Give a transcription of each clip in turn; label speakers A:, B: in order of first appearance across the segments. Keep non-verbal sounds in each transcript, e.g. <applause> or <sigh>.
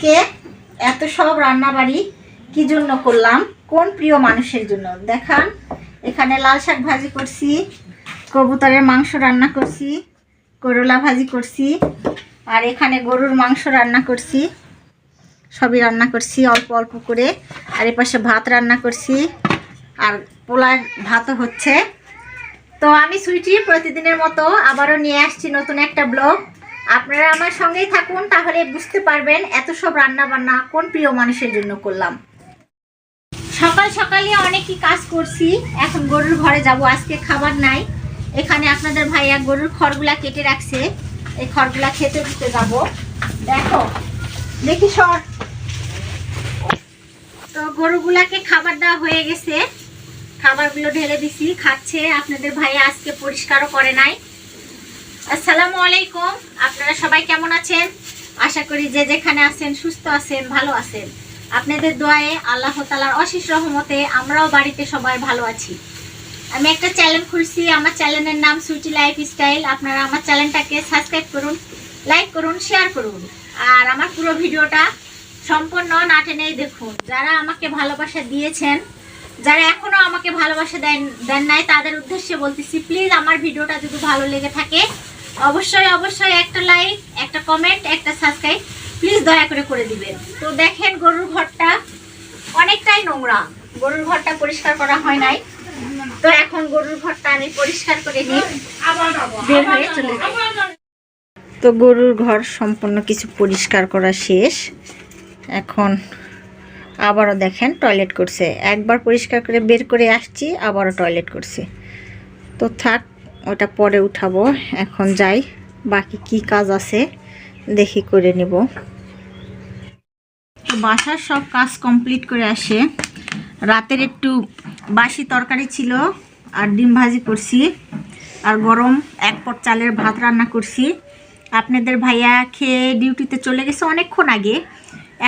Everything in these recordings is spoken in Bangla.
A: আজকে এত সব রান্নাবাড়ি কি জন্য করলাম? কোন প্রিয় মানুষের জন্য? দেখান, এখানে লাল শাক ভাজি করছি, কবুতরের মাংস রান্না করছি, করলা ভাজি করছি, আর এখানে গরুর মাংস রান্না করছি। সবই রান্না করছি, অল্প অল্প করে। আর এপাশে ভাত রান্না করছি। আর পোলার ভাতও হচ্ছে। তো আমি সুইটি প্রতিদিনের মতো আবারও নিয়ে আসছি নতুন একটা ব্লগ। আপনারা আমার সঙ্গেই থাকুন, তাহলে বুঝতে পারবেন এত সব রান্না বান্না কোন প্রিয় মানুষের জন্য করলাম। সকাল সকালে অনেকই কাজ করছি, এখন গরুর ঘরে যাব, আজকে খাবার নাই। এখানে আপনাদের ভাইয়া গরুর খড়গুলা কেটে রাখছে, এই খড়গুলা খেতে দিতে যাব। দেখো, দেখি সর। তো গরুগুলাকে খাবার দেওয়া হয়ে গেছে, খাবারগুলো ঢেলে দিছি, খাচ্ছে, আপনাদের ভাইয়া আজকে পরিষ্কারও করে নাই। আসসালামু আলাইকুম। আপনারা সবাই কেমন আছেন? আশা করি যে যেখানে আছেন সুস্থ আছেন, ভালো আছেন। আপনাদের দোয়ায়ে আল্লাহ তালার অশেষ রহমতে আমরাও বাড়িতে সবাই ভালো আছি। আমি একটা চ্যানেল খুলছি, আমার চ্যানেলের নাম সুইটি লাইফ স্টাইল আপনারা আমার চ্যানেলটাকে সাবস্ক্রাইব করুন লাইক করুন শেয়ার করুন। আর আমার পুরো ভিডিওটা সম্পূর্ণ না টেনেই দেখুন। যারা আমাকে ভালোবাসা দিয়েছেন, যারা এখনও আমাকে ভালোবাসা দেন দেন নাই, তাদের উদ্দেশ্যে বলতেছি প্লিজ আমার ভিডিওটা যদি ভালো লেগে থাকে অবশ্যই অবশ্যই একটা লাইক একটা কমেন্ট একটা সাবস্ক্রাইব প্লিজ দয়া করে করে দিবেন। তো দেখেন গরুর ঘরটা অনেকটাই নোংরা। গরুর ঘরটা পরিষ্কার করা হয় নাই। তো এখন গরুর ঘরটা আমি পরিষ্কার করে নিই। বের হয়ে চলে তো গরুর ঘর সম্পূর্ণ কিছু পরিষ্কার করা শেষ। এখন আবারও দেখেন টয়লেট করছে। একবার পরিষ্কার করে বের করে আসছি, আবারও টয়লেট করছে। তো থাক ওটা পরে উঠাবো। এখন যাই, বাকি কি কাজ আছে দেখি করে নেব। তো বাসার সব কাজ কমপ্লিট করে আসে। রাতের একটু বাসি তরকারি ছিল আর ডিম ভাজি করছি আর গরম এক পট চালের ভাত রান্না করছি। আপনাদের ভাইয়া খেয়ে ডিউটিতে চলে গেছে অনেকক্ষণ আগে।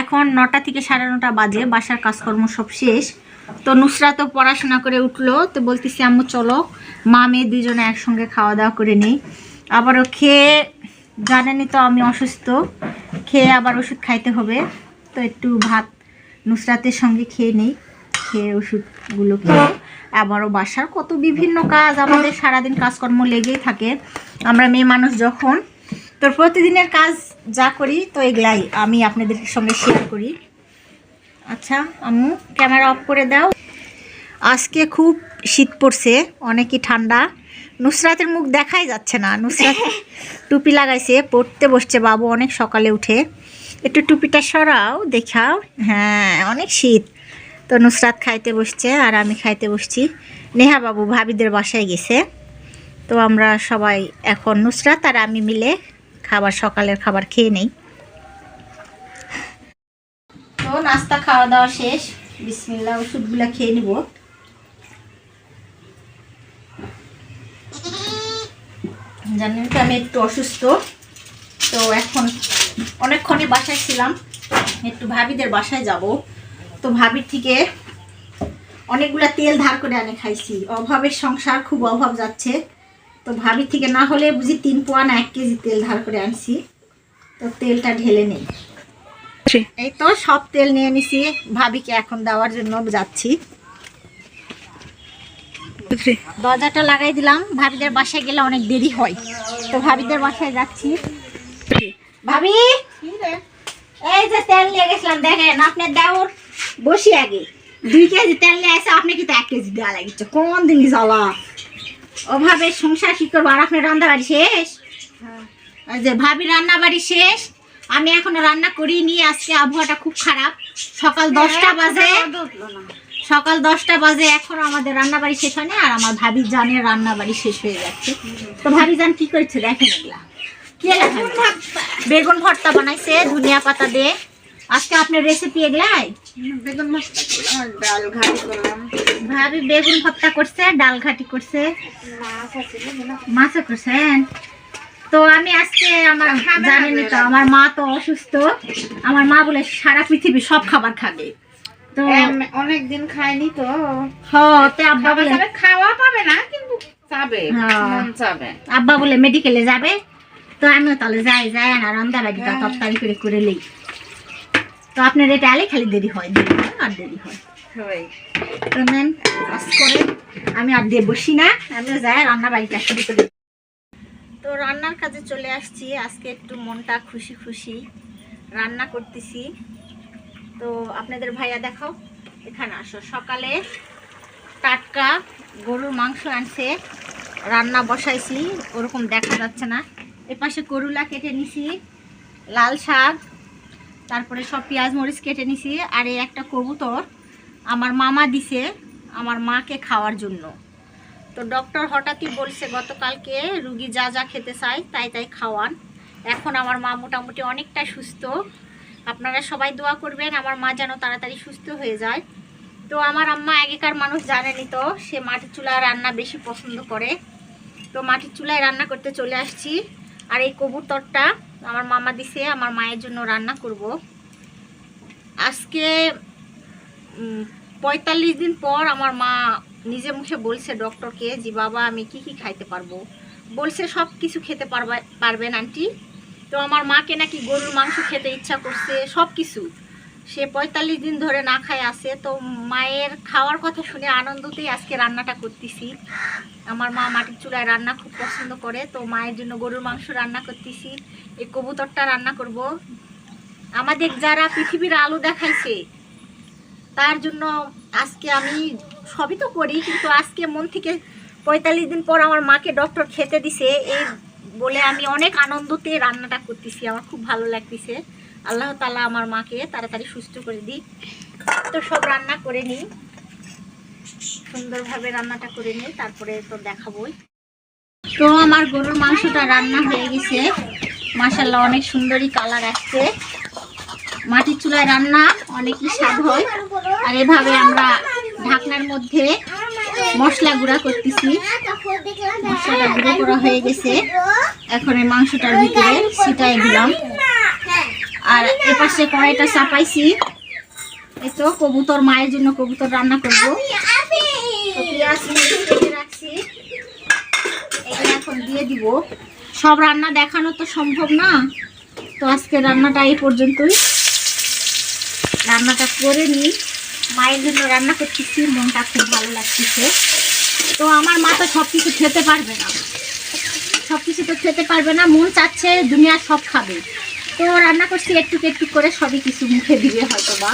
A: এখন নটা থেকে সাড়ে নটা বাজে, বাসার কাজকর্ম সব শেষ। তো নুসরা তো পড়াশোনা করে উঠল, তো বলতেছি, আম্মু, চলো। মা, মেয়ে দুজনে একসঙ্গে খাওয়া দাওয়া করে নিই। আবারও খেয়ে, জানেনই তো আমি অসুস্থ, খেয়ে আবার ওষুধ খাইতে হবে। তো একটু ভাত নুসরাতের সঙ্গে খেয়ে নেই, খেয়ে ওষুধগুলো খেয়ে আবারও বাসার কত বিভিন্ন কাজ, আমাদের সারাদিন কাজকর্ম লেগেই থাকে। আমরা মেয়ে মানুষ যখন, তো প্রতিদিনের কাজ যা করি, তো এগুলাই আমি আপনাদের সঙ্গে শেয়ার করি। আচ্ছা আম্মু ক্যামেরা অফ করে দাও। আজকে খুব শীত পড়ছে অনেকই ঠান্ডা। নুসরাতের মুখ দেখাই যাচ্ছে না। নুসরাত <laughs> টুপি লাগাইছে পড়তে বসছে বাবু অনেক সকালে উঠে। একটু টুপিটা সরাও দেখাও। হ্যাঁ অনেক শীত। তো নুসরাত খাইতে বসছে আর আমি খাইতে বসছি। নেহা বাবু ভাবিদের বাসায় গেছে। তো আমরা সবাই এখন নুসরাত আর আমি মিলে খাবার সকালের খাবার খেয়ে নেই। তো নাস্তা খাওয়া দাওয়া শেষ। বিসমিল্লা ওষুধগুলো খেয়ে নিব। জানেন তো আমি একটু অসুস্থ, তো এখন অনেকক্ষণই বাসায় ছিলাম। একটু ভাবিদের বাসায় যাব। তো ভাবির থেকে অনেকগুলা তেল ধার করে আনে খাইছি। অভাবের সংসার, খুব অভাব যাচ্ছে। তো ভাবির থেকে না হলে বুঝি তিন পোয়া না এক কেজি তেল ধার করে আনছি। তো তেলটা ঢেলে নেই। এই তো সব তেল নিয়ে নিছি। ভাবিকে এখন দেওয়ার জন্য যাচ্ছি। দরজাটা লাগাই দিলাম। ভাবিদের বাসায় গেলে অনেক দেরি হয়। তো ভাবিদের বাসায় যাচ্ছি। ভাবি! এই যে তেল নিয়ে গেছিলাম দেখেন আপনার দেওর বসি আগে। দুই কেজি তেল নিয়ে আসে আপনি কিন্তু এক কেজি দেওয়া লাগিচ্ছে কোন দিনই জ্বালা। ওভাবে সংসার কি করব? আর আপনার রান্না বাড়ি শেষ যে ভাবি রান্না বাড়ি শেষ। আমি এখনও রান্না করিনি আজকে আবহাওয়াটা খুব খারাপ। সকাল দশটা বাজে। সকাল দশটা বাজে এখনও আমাদের রান্না বাড়ি শেষ হয়নি আর আমার ভাবি জানের রান্না বাড়ি শেষ হয়ে যাচ্ছে। তো ভাবি জান কি করছে দেখেন এগুলা। কি বেগুন ভর্তা। বানাইছে ধনিয়া পাতা দিয়ে। আজকে আপনার রেসিপি এগুলাই?
B: বেগুন ডাল ঘাটি করলাম।
A: ভাবি বেগুন ভর্তা করছে ডাল ঘাটি করছে।
B: মাছ
A: করছেন? তো আমি আজকে আমার জানেনই তো আমার মা তো অসুস্থ। আমার মা বলে সারা পৃথিবী সব খাবার খাবে। তো
B: অনেক দিন খাইনি তো।
A: তে আব্বা বলে
B: খাওয়া পাবে না কিন্তু। মন চাবে।
A: আব্বা বলে মেডিকেলে যাবে। তো আমিও তাহলে যাই যাই না রান্না বাড়িটা তরকারি করে করে লই আপনার এটা আলে খালি দেরি হয় দেরি হয় আর দেরি হয়। তো নেন কাজ করে আমি আর দিয়ে বসি না। আমি যাই রান্না বাড়িটা শুরু করি তো রান্নার কাজে চলে আসছি। আজকে একটু মনটা খুশি খুশি রান্না করতেছি। তো আপনাদের ভাইয়া দেখাও এখানে আসো। সকালে টাটকা গরুর মাংস আনছে, রান্না বসাইছি, ওরকম দেখা যাচ্ছে না। এপাশে করুলা কেটে নিছি, লাল শাক, তারপরে সব পেঁয়াজ, মরিচ কেটে নিছি, আর এই একটা কবুতর আমার মামা দিছে আমার মাকে খাওয়ার জন্য। তো ডক্টর হঠাৎই বলছে, গতকালকে রুগী যা যা খেতে চায় তাই তাই খাওয়ান। এখন আমার মা মোটামুটি অনেকটা সুস্থ। আপনারা সবাই দোয়া করবেন, আমার মা যেন তাড়াতাড়ি সুস্থ হয়ে যায়। তো আমার আম্মা আগেকার মানুষ জানেনি তো, সে মাটির চুলায় রান্না বেশি পছন্দ করে। তো মাটির চুলায় রান্না করতে চলে আসছি। আর এই কবুতরটা আমার মামা দিছে, আমার মায়ের জন্য রান্না করব। আজকে পঁয়তাল্লিশ দিন পর আমার মা নিজে মুখে বলছে ডক্টরকে যে বাবা, আমি কি কি খাইতে পারব? বলছে, সব কিছু খেতে পারবা, পারবেন, আন্টি। তো আমার মাকে নাকি গরুর মাংস খেতে ইচ্ছা করছে, সব কিছু। সে পঁয়তাল্লিশ দিন ধরে না খায় আছে, তো মায়ের খাওয়ার কথা শুনে আনন্দতেই আজকে রান্নাটা করতেছি। আমার মা মাটির চুলায় রান্না খুব পছন্দ করে, তো মায়ের জন্য গরুর মাংস রান্না করতেছি। এই কবুতরটা রান্না করব। আমাদের যারা পৃথিবীর আলো দেখাইছে, তার জন্য আজকে আমি সবই তো করি, কিন্তু আজকে মন থেকে পঁয়তাল্লিশ দিন পর আমার মাকে ডক্টর খেতে দিছে। এই বলে আমি অনেক আনন্দতে রান্নাটা করতেছি, আমার খুব ভালো লাগতেছে। আল্লাহ তালা আমার মাকে তাড়াতাড়ি সুস্থ করে দিই তো সব রান্না করে নিই। সুন্দরভাবে রান্নাটা করে নিই, তারপরে তো দেখাবোই। তো আমার গরুর মাংসটা রান্না হয়ে গেছে। মাসাল্লাহ অনেক সুন্দরই কালার আসছে। মাটির চুলায় রান্না অনেকই স্বাদ হয়। আর এভাবে আমরা ঢাকনার মধ্যে মশলা গুঁড়া করতেছি। মশলাটা গুঁড়ো করা হয়ে গেছে। এখন এই মাংসটার ভিতরে ছিটাই দিলাম। আর এপাশে কড়াইটা চাপাইছি। এই তো কবুতর, মায়ের জন্য কবুতর রান্না করব। রাখছি। এখন দিয়ে দিব। সব রান্না দেখানো তো সম্ভব না। তো আজকে রান্নাটা এই পর্যন্তই। রান্নাটা করে নিই। মায়ের জন্য রান্না করতেছি, মনটা খুব ভালো লাগতেছে। তো আমার মা তো সব কিছু খেতে পারবে না। সব কিছু তো খেতে পারবে না, মন চাচ্ছে দুনিয়া সব খাবে। তো রান্না করছি একটু একটু করে, সবই কিছু মুখে দিবে হয়তো বা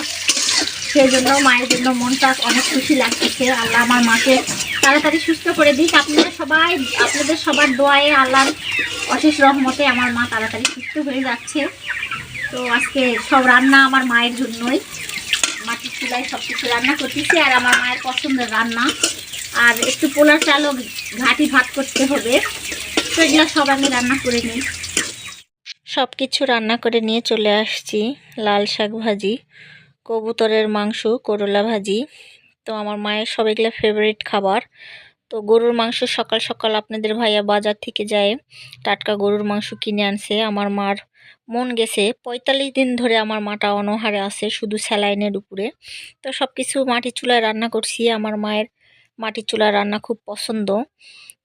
A: সেই জন্য মায়ের জন্য মনটা অনেক খুশি লাগতেছে। আল্লাহ আমার মাকে তাড়াতাড়ি সুস্থ করে দিক। আপনারা সবাই, আপনাদের সবার দোয়ায়ে আল্লাহর অশেষ রহমতে আমার মা তাড়াতাড়ি সুস্থ হয়ে যাচ্ছে। তো আজকে সব রান্না আমার মায়ের জন্যই। মাটির চুলায় সব কিছু রান্না করতেছি আর আমার মায়ের পছন্দের রান্না। আর একটু পোলার চালও ঘাটি ভাত করতে হবে। তো এগুলো সব আমি রান্না করে নিই। সব কিছু রান্না করে নিয়ে চলে আসছি। লাল শাক ভাজি, কবুতরের মাংস, করলা ভাজি। তো আমার মায়ের সব এগুলো ফেভারিট খাবার। তো গরুর মাংস সকাল সকাল আপনাদের ভাইয়া বাজার থেকে যায়। টাটকা গরুর মাংস কিনে আনছে। আমার মার মন গেছে। পঁয়তাল্লিশ দিন ধরে আমার মাটা অনহারে আছে শুধু স্যালাইনের উপরে। তো সব কিছু মাটির চুলায় রান্না করছি। আমার মায়ের মাটির চুলায় রান্না খুব পছন্দ।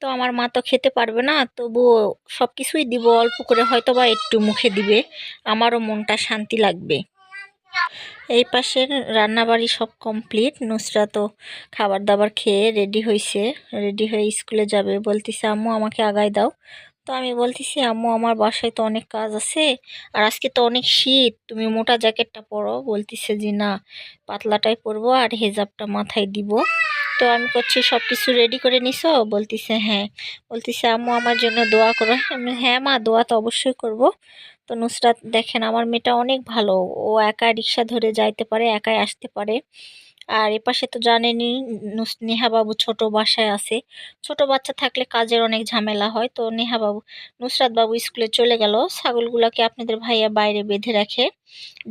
A: তো আমার মা তো খেতে পারবে না, তবুও সব কিছুই দিব, অল্প করে হয়তো বা একটু মুখে দিবে। আমারও মনটা শান্তি লাগবে। এই পাশের রান্নাবাড়ি সব কমপ্লিট। নুসরা তো খাবার দাবার খেয়ে রেডি হয়েছে রেডি হয়ে স্কুলে যাবে। বলতেছে, আম্মু, আমাকে আগায় দাও। তো আমি বলতেছি, আম্মু, আমার বাসায় তো অনেক কাজ আছে, আর আজকে তো অনেক শীত, তুমি মোটা জ্যাকেটটা পরো। বলতেছে যে, না, পাতলাটাই পরবো আর হেজাবটা মাথায় দিব। তো আমি করছি সব কিছু রেডি করে নিছো? বলতেছে হ্যাঁ। বলতেছে, আম্মু, আমার জন্য দোয়া করো। আমি হ্যাঁ মা, দোয়া তো অবশ্যই করব। তো নুসরাত দেখেন, আমার মেয়েটা অনেক ভালো। ও একা রিক্সা ধরে যাইতে পারে, একাই আসতে পারে। আর এপাশে তো জানেনই নুস নেহা বাবু ছোট বাসায় আছে। ছোট বাচ্চা থাকলে কাজের অনেক ঝামেলা হয়। তো নেহা বাবু নুসরাত বাবু স্কুলে চলে গেল। ছাগলগুলোকে আপনাদের ভাইয়া বাইরে বেঁধে রাখে।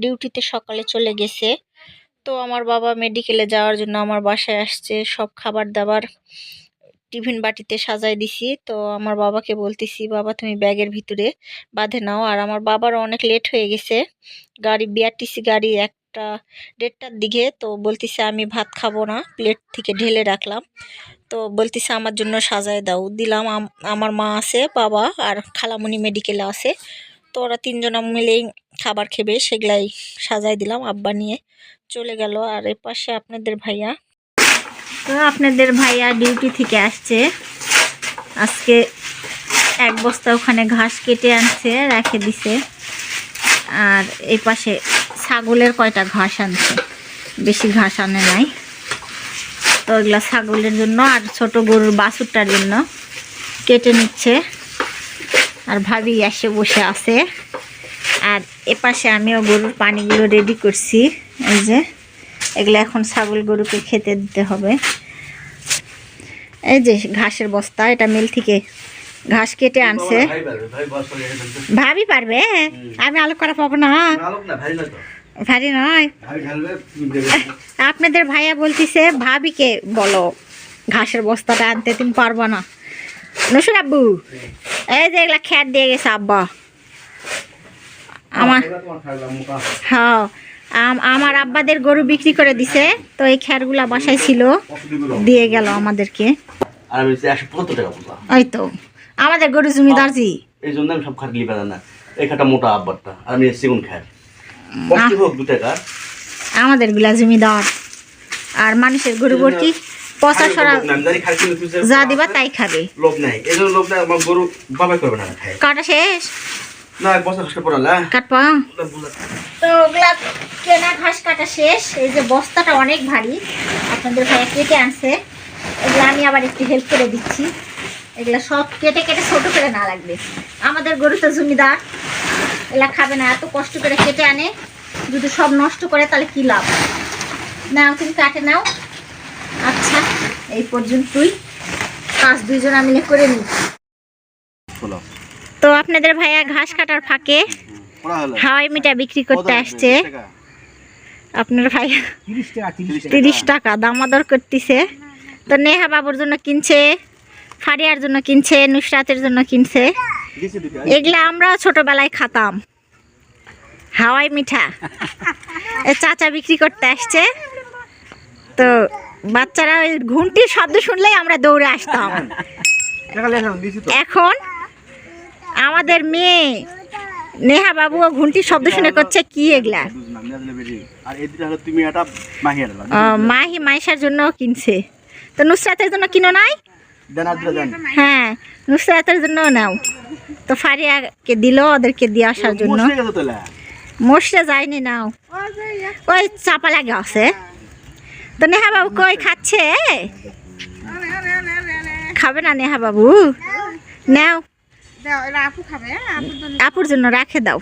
A: ডিউটিতে সকালে চলে গেছে। তো আমার বাবা মেডিকেলে যাওয়ার জন্য আমার বাসায় আসছে। সব খাবার দাবার টিফিন বাটিতে সাজাই দিছি। তো আমার বাবাকে বলতেছি, বাবা, তুমি ব্যাগের ভিতরে বাঁধে নাও। আর আমার বাবারও অনেক লেট হয়ে গেছে। গাড়ি, বিআরটিসি গাড়ি একটা দেড়টার দিকে, তো বলতেছে আমি ভাত খাব না প্লেট থেকে ঢেলে রাখলাম। তো বলতেছে আমার জন্য সাজায় দাও। দিলাম আমার মা আছে, বাবা আর খালামণি মেডিকেলে আছে। তো ওরা তিনজন মিলেই খাবার খেবে, সেগুলাই সাজাই দিলাম আব্বা নিয়ে। চলে গেল। আর এ পাশে আপনাদের ভাইয়া। তো আপনাদের ভাইয়া ডিউটি থেকে আসছে। আজকে এক বস্তা ওখানে ঘাস কেটে আনছে, রেখে দিছে। আর এই পাশে ছাগলের কয়টা ঘাস আনছে? বেশি ঘাস আনে নাই। তো এগুলা ছাগলের জন্য আর ছোট গরুর বাছুরটার জন্য কেটে নিচ্ছে। আর ভাবি এসে বসে আছে। আর এপাশে আমিও গরুর পানিগুলো রেডি করছি। এই যে এগুলো এখন ছাগল গরুকে খেতে দিতে হবে। এই যে ঘাসের বস্তা এটা মিল থেকে ঘাস কেটে আনছে। ভাবি পারবে? আমি আলো করা পাবো না,
C: ভারী
A: নয়। আপনাদের ভাইয়া বলতিছে ভাবিকে বলো ঘাসের বস্তাটা আনতে তুমি পারব না নসুর আব্বু এই যে এগুলা খ্যাট দিয়ে গেছে আব্বা আমার। হ্যাঁ আম- আমার আব্বাদের গরু বিক্রি করে দিছে তো এই খ্যারগুলা বাসায় ছিল? দিয়ে গেল আমাদেরকে। ওই তো আমাদের গরু জমিদার জি
C: এই জন্য আমি সব খাট লিপে না এই খাটটা মোটা আব্বারটা আর আমি সেগুন টাকা
A: আমাদেরগুলা জমিদার। আর মানুষের গরু ভর্তি পচা সরা
C: যে-
A: দিবা তাই খাবে।
C: লোভ নাই। এই লোভ নাই আমার গরু বাবাই করবে না
A: কাটা শেষ?
C: না বছর কষ্ট পড়ালা
A: কাটপা তো ওগুলা কেনা ঘাস কাটা শেষ। এই যে বস্তাটা অনেক ভারী। আপনাদের ভাইয়া কেটে আনছে। এগুলো আমি আবার একটু হেল্প করে দিচ্ছি। এগুলো সব কেটে কেটে ছোট করে না লাগবে। আমাদের গরু তো জমিদার। এগুলা খাবে না এত কষ্ট করে কেটে আনে যদি সব নষ্ট করে তাহলে কি লাভ? নাও তুমি কাটে নাও। আচ্ছা এই পর্যন্তই। কাজ দুইজনা মিলে করে নিই। তো আপনাদের ভাইয়া ঘাস কাটার ফাঁকে হাওয়াই মিঠা বিক্রি করতে আসছে। আপনার ভাই তিরিশ টাকা দামাদর করতেছে। তো নেহা বাবুর জন্য কিনছে ফারিয়ার জন্য কিনছে নুসরাতের জন্য কিনছে। এগুলা আমরাও ছোটবেলায় খাতাম। হাওয়াই মিঠা। চাচা বিক্রি করতে আসছে। তো বাচ্চারা ওই ঘুমটির শব্দ শুনলেই আমরা দৌড়ে আসতাম। এখন আমাদের মেয়ে নেহা বাবু ঘুমটির শব্দ শুনে করছে কি এগুলা? মাহি মাইশার জন্য কিনছে। তো নুসরাতের জন্য কিনো নাই? হ্যাঁ নুসরাতের জন্য নাও। তো ফারিয়াকে দিল ওদেরকে দিয়ে আসার জন্য।
C: তোলা
A: যায়নি নাও। ওই চাপা লাগে আছে। তো নেহা বাবু কই খাচ্ছে? খাবে না নেহা বাবু? নাও?
B: আপুর জন্য
A: রাখে দাও।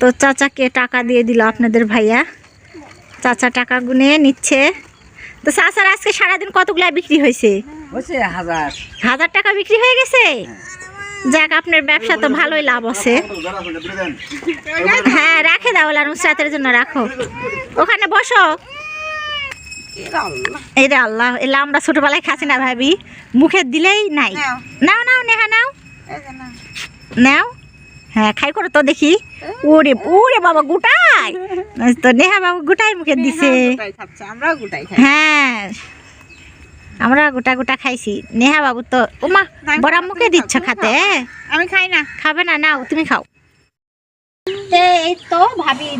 A: তো চাচাকে টাকা দিয়ে দিল আপনাদের ভাইয়া। চাচা টাকা গুনে নিচ্ছে। তো চাচার আজকে সারাদিন কতগুলা বিক্রি হয়েছে?
D: হচ্ছে হাজার।
A: হাজার টাকা বিক্রি হয়ে গেছে? যাক আপনার ব্যবসা তো ভালোই লাভ আছে হ্যাঁ রাখে দাও নুসরাতের জন্য রাখো। ওখানে বসো। এই আল্লাহ এলা আমরা ছোটবেলায় খাচ্ছি না ভাবি? মুখে দিলেই নাই।
B: নাও।
A: নাও নেহা নাও।
B: নাও।
A: নাও। হ্যাঁ খাই করো তো দেখি। ওরে ওরে বাবা গুটাই। তো নেহা বাবু গুটাই মুখে দিছে।
B: হ্যাঁ, গোটাই খাচ্ছে আমরাও গোটাই খাই
A: হ্যাঁ আমরা গোটা গোটা খাইছি। নেহা বাবু তো ওমা
B: না,
A: বড়া মুখে দিচ্ছ খাতে
B: আমি খাই না।
A: খাবে না নাও তুমি খাও। এই তো ভাবি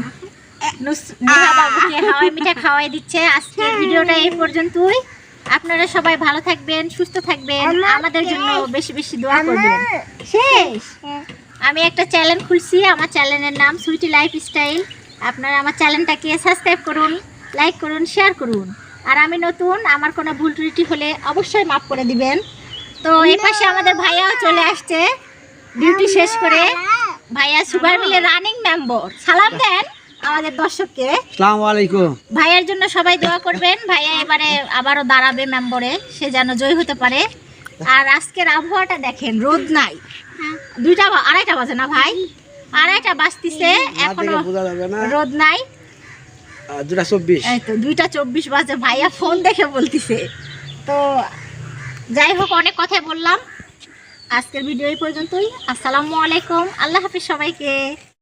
A: নেহা বাবুকে হাওয়াই মিঠা খাওয়াই দিচ্ছে আজকে ভিডিওটা এই পর্যন্তই। আপনারা সবাই ভালো থাকবেন সুস্থ থাকবেন আমাদের জন্য বেশি বেশি দোয়া করবেন। শেষ। আমি একটা চ্যানেল খুলছি আমার চ্যানেলের নাম সুইটি লাইফ স্টাইল আপনারা আমার চ্যানেলটাকে সাবস্ক্রাইব করুন লাইক করুন শেয়ার করুন। আর আমি নতুন আমার কোনো ভুল ত্রুটি হলে অবশ্যই মাফ করে দিবেন তো এই পাশে আমাদের ভাইয়াও চলে আসছে ডিউটি শেষ করে ভাইয়া সুগার মিলে রানিং মেম্বার সালাম দেন আমাদের দর্শককে
D: সালাম আলাইকুম
A: ভাইয়ার জন্য সবাই দোয়া করবেন ভাইয়া এবারে আবারও দাঁড়াবে মেম্বরে সে যেন জয় হতে পারে আর আজকের আবহাওয়াটা দেখেন রোদ নাই দুইটা আড়াইটা বাজে না ভাই আড়াইটা বাজতিছে এখনও
D: বোঝা যাবে না
A: রোদ নাই
D: দুটা চব্বিশ।
A: দুইটা চব্বিশ বাজে, ভাইয়া ফোন দেখে বলতেছে। তো যাই হোক, অনেক কথাই বললাম। আজকের ভিডিও এই পর্যন্তই। আসসালামু আলাইকুম। আল্লাহ হাফিজ সবাইকে।